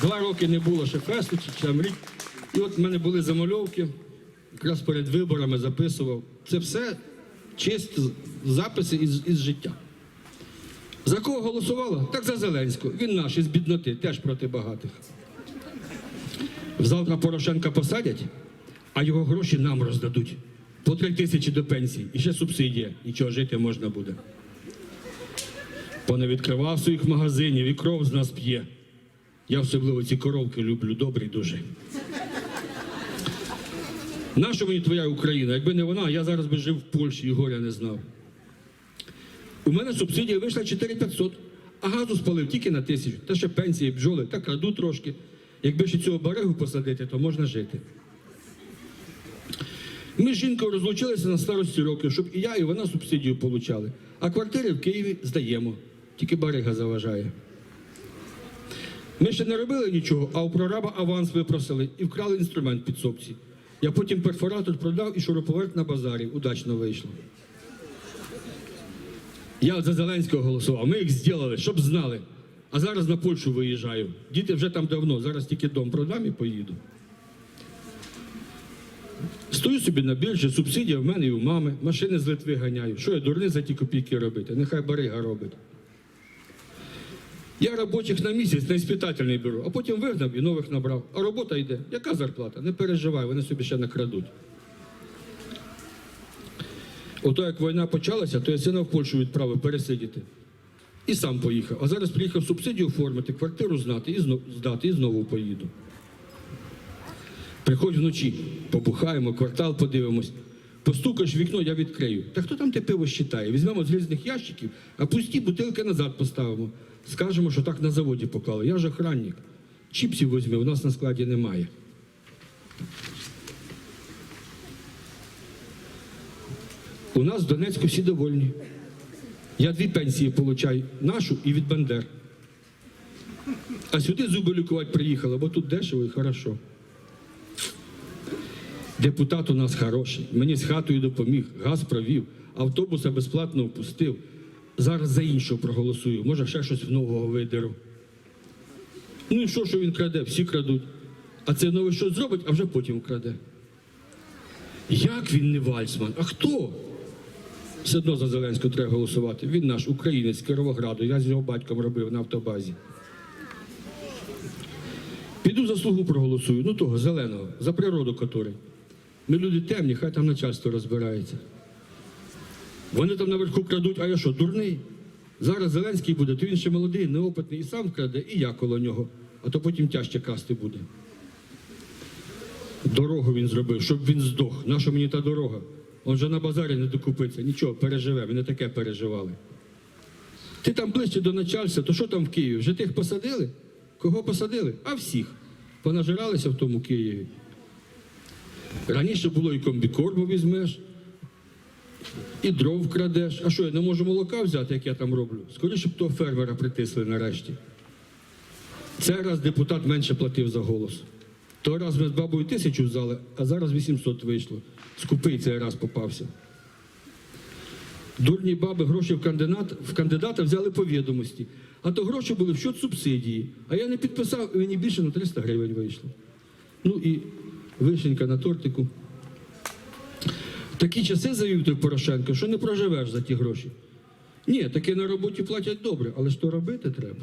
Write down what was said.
Два роки не було ще фесту, чи, там рік. І от в мене були замальовки, якраз перед виборами записував. Це все чисті записи із, із життя. За кого голосувала? Так за Зеленського. Він наш із бідноти, теж проти багатих. Завтра Порошенка посадять, а його гроші нам роздадуть. По три тисячі до пенсії. І ще субсидія. Нічого жити можна буде. Понавідкривав своїх магазинів і кров з нас п'є. Я особливо ці коровки люблю, добрі дуже. Наша мені твоя Україна? Якби не вона, я зараз би жив в Польщі і горя не знав. У мене субсидія вийшла 4500, а газу спалив тільки на тисячу. Та ще пенсії, бджоли, та краду трошки. Якби ще цього баригу посадити, то можна жити. Ми з жінкою розлучилися на старості років, щоб і я, і вона субсидію получали. А квартири в Києві здаємо. Тільки барига заважає. Ми ще не робили нічого, а у прораба аванс випросили і вкрали інструмент під сопці. Я потім перфоратор продав і шуруповерт на базарі. Удачно вийшло. Я за Зеленського голосував. Ми їх зробили, щоб знали. А зараз на Польщу виїжджаю. Діти вже там давно, зараз тільки дом продам і поїду. Стою собі на біржі, субсидія в мене і у мами, машини з Литви ганяю. Що я дурний за ті копійки робити? Нехай барига робить. Я робочих на місяць на іспитательний беру, а потім вигнав і нових набрав. А робота йде. Яка зарплата? Не переживай, вони собі ще накрадуть. Ото як війна почалася, то я сина в Польщу відправив пересидіти. І сам поїхав. А зараз приїхав субсидію оформити, квартиру знати і знов, здати, і знову поїду. Приходь вночі, побухаємо, квартал подивимось. Постукаєш вікно, я відкрию. Та хто там те пиво щитає? Візьмемо з різних ящиків, а пусті бутилки назад поставимо. Скажемо, що так на заводі поклали. Я ж охранник. Чіпсів візьми, у нас на складі немає. У нас в Донецьку всі довольні. Я дві пенсії получаю, нашу і від Бандер. А сюди зуби лікувати приїхала, бо тут дешево і хорошо. Депутат у нас хороший, мені з хатою допоміг, газ провів, автобуса безплатно впустив. Зараз за іншого проголосую, може ще щось нового видеру. Ну і що, що він краде? Всі крадуть. А це нове щось зробить, а вже потім краде. Як він не Вальцман? А хто? Все одно за Зеленського треба голосувати. Він наш українець з Кировограду. Я з його батьком робив на автобазі. Піду за слугу проголосую, ну того зеленого, за природу котрий. Ми люди темні, хай там начальство розбирається. Вони там наверху крадуть, а я що, дурний? Зараз Зеленський буде, то він ще молодий, неопитний і сам краде, і я коло нього, а то потім тяжче красти буде. Дорогу він зробив, щоб він здох. Наша мені та дорога? Он же на базарі не докупиться. Нічого, переживе, ми не таке переживали. Ти там ближче до начальства, то що там в Києві? Вже тих посадили? Кого посадили? А всіх. Понажиралися в тому Києві. Раніше було і комбікорму візьмеш, і дров крадеш. А що, я не можу молока взяти, як я там роблю? Скоріше б того фермера притисли нарешті. Цей раз депутат менше платив за голос. Той раз ми з бабою тисячу взяли, а зараз 800 вийшло. Скупий цей раз попався. Дурні баби гроші в кандидат, в кандидата взяли по відомості, а то гроші були в счет субсидії. А я не підписав, і мені більше на 300 гривень вийшло. Ну і вишенька на тортику. Такі часи завів той Порошенко, що не проживеш за ті гроші. Ні, таке на роботі платять добре, але то робити треба.